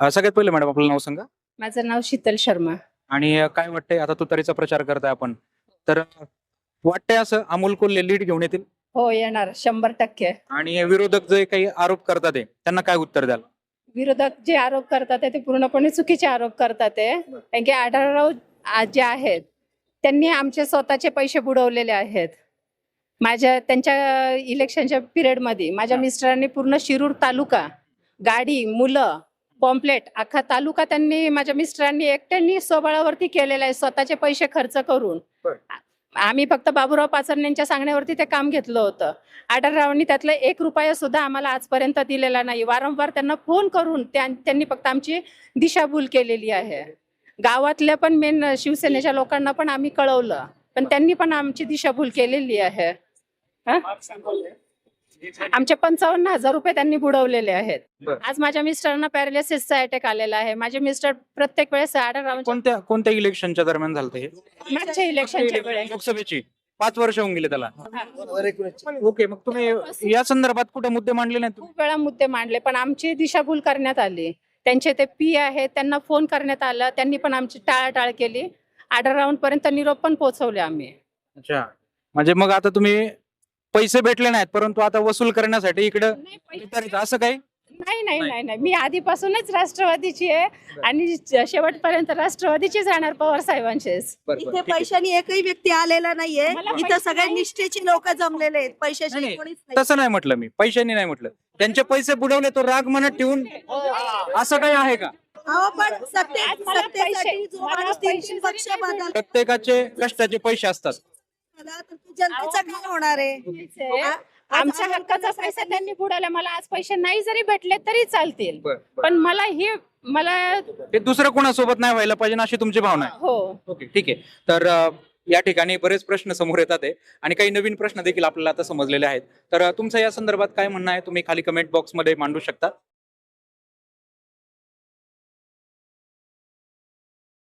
अ, सगळ्यात पहिले मॅडम आपलं नाव सांगा. माझं नाव शीतल शर्मा. आणि अ, काय वाटतंय आता तुतारीचा प्रचार करताय आपण? तर अ, वाटतंय असं अमोल कोल्हे लीड घेऊन येतील? हो येणार. शंभर टक्के. आणि विरोधक जे काही आरोप करतात आहे, त्यांना काय उत्तर द्याल? विरोधक जे आरोप करतात ते पूर्णपणे चुकीचे आरोप करतात आहे कारण की आढळराव आ- जे आहेत त्यांनी आमचे स्वतःचे पैसे बुडवलेले आहेत. माझ्या त्यांच्या इलेक्शनच्या पिरियडमध्ये माझ्या हा. मिस्टरांनी पूर्ण शिरूर तालुका गाडी मुलं पॉम्पलेट. अख्खा तालुका त्यांनी माझ्या मिस्टरांनी एकट्यांनी स्वबळावरती केलेला आहे स्वतःचे पैसे खर्च करून. आम्ही फक्त बाबूराव पाचरणे यांच्या सांगण्यावरती ते काम घेतलं होतं. आढळरावांनी त्यातलं एक रुपया सुद्धा आम्हाला आजपर्यंत दिलेला नाही. वारंवार त्यांना फोन करून त्यां- त्यांनी फक्त आमची दिशाभूल केलेली आहे. गावातल्या पण मेन शिवसेनेच्या लोकांना पण आम्ही कळवलं. पण त्यांनी पण आमची दिशाभूल केलेली आहे. हं? आमचे पंचावन्न हजार रुपये त्यांनी बुडवलेले आहेत. आज माझ्या मिस्टरांना पॅरालिसिसचा अटॅक आलेला आहे. माझे मिस्टर प्रत्येक वेळेस कोणत्या कोणत्या इलेक्शनच्या दरम्यान झालं हे मागच्या इलेक्शनच्या वेळेस. लोकसभेची. पाच वर्ष होऊन गेले त्याला. ओके मग तुम्ही या संदर्भात कुठे मुद्दे मांडले नाहीत? खूप वेळा मुद्दे मांडले पण आमची दिशाभूल करण्यात आली. त्यांचे ते पी आहेत त्यांना फोन करण्यात आला त्यांनी पण आमची टाळाटाळ केली. आढळ पर्यंत निरोप पण पोहोचवले आम्ही. अच्छा. म्हणजे मग आता तुम्ही पैसे भेटले नाहीत परंतु आता वसूल करण्यासाठी इकडं नाही पैसे- तुतारीचं असं काही? नाही नाही नाही. नाही मी आधीपासूनच राष्ट्रवादीची आहे आणि शेवटपर्यंत राष्ट्रवादीची जाणार पवार साहेबांचेच इथे पैशानी एकही व्यक्ती आलेला नाहीये. मला इथं पैसे सगळे नाही. निष्ठेची लोक जमलेले आहेत. नाही, पैशाशी नाही. कोणीच नाही. तसं नाही म्हटलं मी. पैशांनी नाही म्हटलं. त्यांचे पैसे बुडवले तो राग म्हणत ठेवून असं काही आहे का? अहो पण सत्ते आज मला सत्तेसाठी पैसे- जो मला माणूस तीन पैसे तीन जरी पक्ष नाही बदल प्रत्येकाचे कष्टाचे पैसे असतात. तर ते जनतेचं काय होणार आहे? आमच्या हक्काचा पैसा त्यांनी बुडाला मला आज पैसे नाही जरी भेटले तरी चालतील. पण मला ही मला ते दुसरं कोणासोबत नाही व्हायला पाहिजे अशी तुमची भावना आहे. हो. ओके ठीक आहे. तर अ, या ठिकाणी बरेच प्रश्न समोर येतात आहे. आणि काही नवीन प्रश्न देखील आपल्याला आता समजलेले आहेत. तर अ, तुमचं या संदर्भात काय म्हणणं आहे? तुम्ही खाली कमेंट बॉक्समध्ये मांडू शकता.